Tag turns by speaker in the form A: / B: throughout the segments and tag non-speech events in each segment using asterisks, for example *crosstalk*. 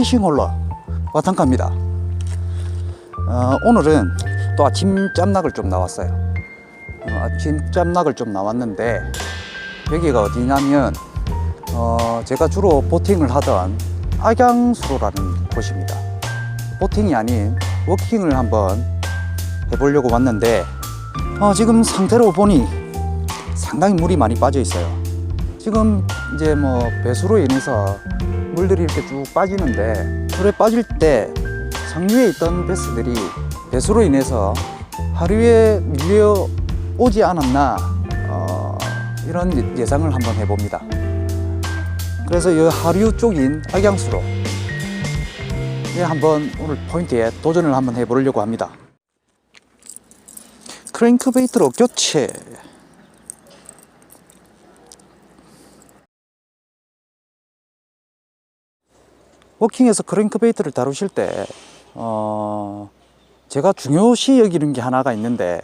A: 어, 피싱홀러 와탕카입니다. 어, 오늘은 또 아침 짬낙을 좀 나왔어요. 어, 아침 짬낙을 좀 나왔는데 여기가 어디냐면 어, 제가 주로 보팅을 하던 악양수로라는 곳입니다. 보팅이 아닌 워킹을 한번 해보려고 왔는데 어, 지금 상태로 보니 상당히 물이 많이 빠져 있어요. 지금 이제 뭐 배수로 인해서 물들이 이렇게 쭉 빠지는데 물에 빠질 때 상류에 있던 베스들이 배수로 인해서 하류에 밀려 오지 않았나 어, 이런 예- 예상을 한번 해봅니다. 그래서 이 하류 쪽인 악양수로 예, 한번 오늘 포인트에 도전을 한번 해보려고 합니다. 크랭크베이트로 교체. 워킹에서 크랭크베이트를 다루실 때, 어, 제가 중요시 여기는 게 하나가 있는데,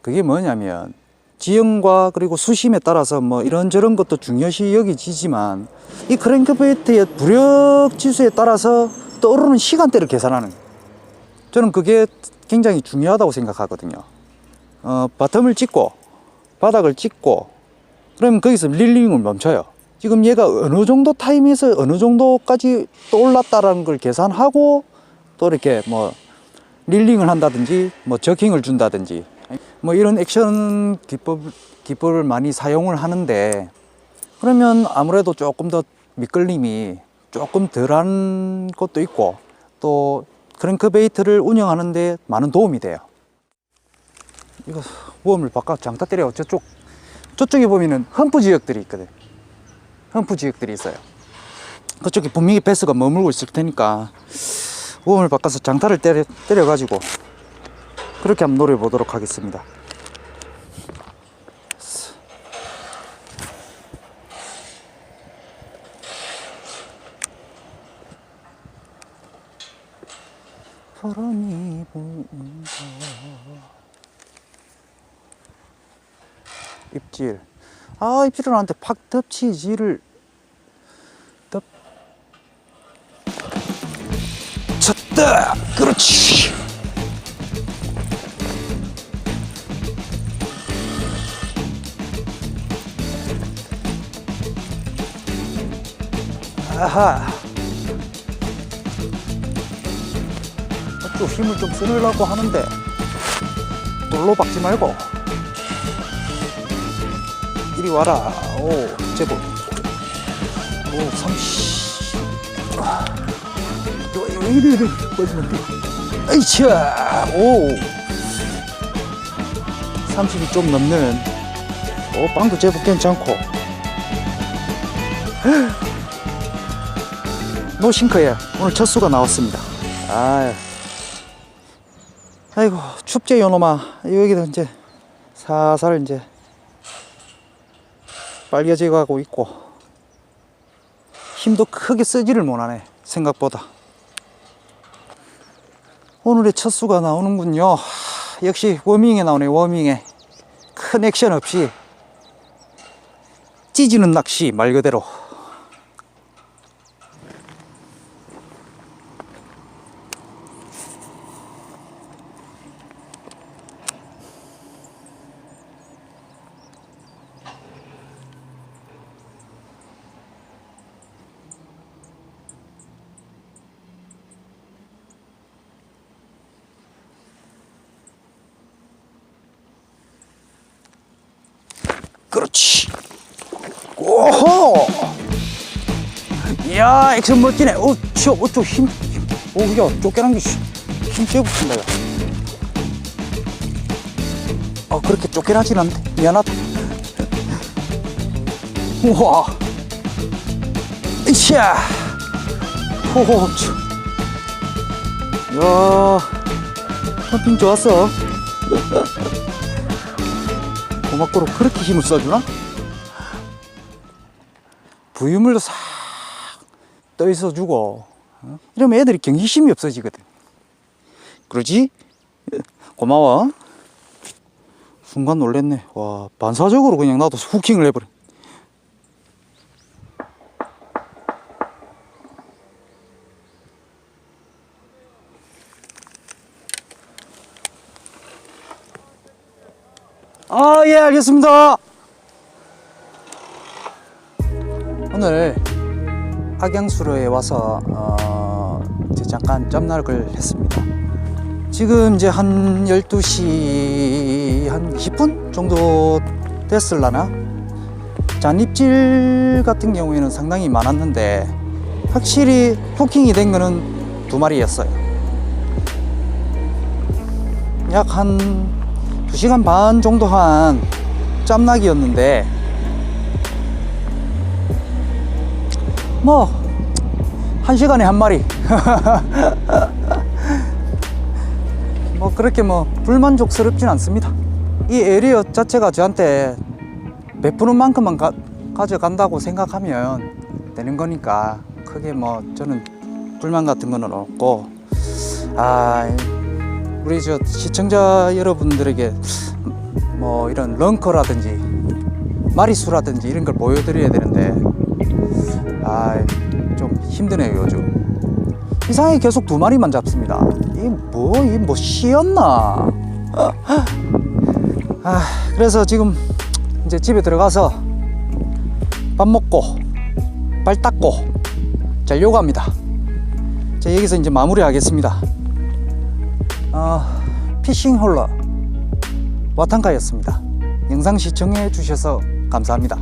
A: 그게 뭐냐면, 지형과 그리고 수심에 따라서 뭐 이런저런 것도 중요시 여기지지만, 이 크랭크베이트의 부력 지수에 따라서 떠오르는 시간대를 계산하는, 저는 그게 굉장히 중요하다고 생각하거든요. 어, 바텀을 찍고, 바닥을 찍고, 그러면 거기서 릴링을 멈춰요. 지금 얘가 어느 정도 타임에서 어느 정도까지 떠올랐다라는 걸 계산하고 또 이렇게 뭐 릴링을 한다든지 뭐 저킹을 준다든지 뭐 이런 액션 기법, 기법을 많이 사용을 하는데 그러면 아무래도 조금 더 미끌림이 조금 덜한 것도 있고 또 크랭크베이트를 운영하는데 많은 도움이 돼요. 이거 웜을 바꿔 장타 때려 저쪽 저쪽에 보면은 험프 지역들이 있거든. 험프 지역들이 있어요. 그쪽에 분명히 베스가 머물고 있을 테니까 웜을 바꿔서 장타를 때려, 때려가지고 그렇게 한번 노려보도록 하겠습니다. 바람이 분다 입질 아 입질을 나한테 팍 덮치지를 쳤다 그렇지 아하 또 힘을 좀 쓰려고 하는데 돌로 박지 말고 이리 와라. 오, 제법. 오, 30. 아, 또 이리, 이리, 빠지면 돼. 아이차! 오! 30이 좀 넘는. 오, 빵도 제법 괜찮고. 노싱크에 오늘 첫 수가 나왔습니다. 아유. 아이고, 춥제, 요놈아. 여기도 이제 살살 이제 빨개져 가고 있고 힘도 크게 쓰지를 못하네 생각보다 오늘의 첫 수가 나오는군요. 하, 역시 워밍에 나오네 워밍에. 큰 액션 없이 찢지는 낚시 말 그대로 그렇지. 오호! 이야, 액션 멋지네. 어, 저, 어, 저 힘, 힘. 오, 야, 쫓겨난 게 힘, 힘 쎄고 친다, 야. 어, 그렇게 쫓겨나진 않네. 미안하다. 우와. 이샤. 호호, 저. 야, 펌핑 좋았어. 고막고로 그렇게 힘을 써주나? 부유물도 싹 떠 있어 주고 어? 이러면 애들이 경기심이 없어지거든 그러지? 고마워 순간 놀랬네 와 반사적으로 그냥 나도 후킹을 해버려 아, 예, 알겠습니다. 오늘 악양수로에 와서 어, 이제 잠깐 점락을 했습니다. 지금 이제 한 12시 한 20분 정도 됐을라나? 잔입질 같은 경우에는 상당히 많았는데 확실히 후킹이 된 거는 두 마리였어요. 약 한 2시간 반 정도 한 짬낙이었는데 뭐, 한 시간에 한 마리. *laughs* 뭐, 그렇게 뭐, 불만족스럽진 않습니다. 이 에리어 자체가 저한테 베푸는 만큼만 가, 가져간다고 생각하면 되는 거니까, 크게 뭐, 저는 불만 같은 거는 없고, 아, 우리 저 시청자 여러분들에게 뭐, 이런 런커라든지, 마리수라든지 이런 걸 보여드려야 되는데, 아, 좀 힘드네요 요즘. 이상하게 계속 두 마리만 잡습니다. 이 뭐, 이뭐 쉬었나? 아, 그래서 지금 이제 집에 들어가서 밥 먹고 발 닦고 자려고 합니다. 자, 여기서 이제 마무리 하겠습니다. 아, 피싱 홀러 와탄카였습니다. 영상 시청해 주셔서 감사합니다.